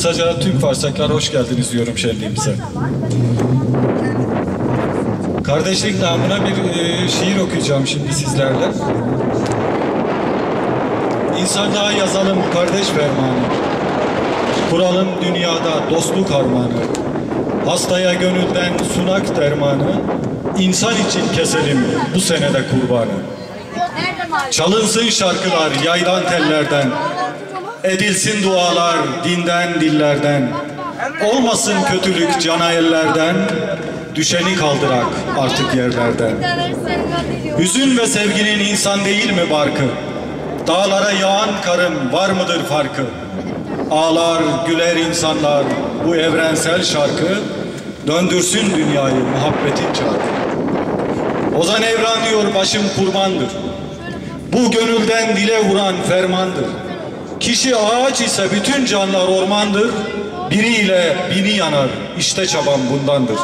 Kısaca tüm farsaklar hoş geldiniz diyorum şenliğimize. Kardeşlik namına bir e, şiir okuyacağım şimdi sizlerle. İnsanlığa yazalım kardeş fermanı. Kuralım dünyada dostluk harmanı. Hastaya gönülden sunak dermanı. İnsan için keselim bu senede kurbanı. Çalınsın şarkılar yaydan tellerden. Edilsin dualar dinden dillerden. Olmasın kötülük cana ellerden. Düşeni kaldırak artık yerlerden. Hüzün ve sevginin insan değil mi barkı? Dağlara yağan karın var mıdır farkı? Ağlar, güler insanlar bu evrensel şarkı döndürsün dünyayı muhabbetin çarkı. Ozan Evran diyor başım kurbandır. Bu gönülden dile vuran fermandır. Kişi ağaç ise bütün canlar ormandır. Biriyle bini yanar. İşte çabam bundandır.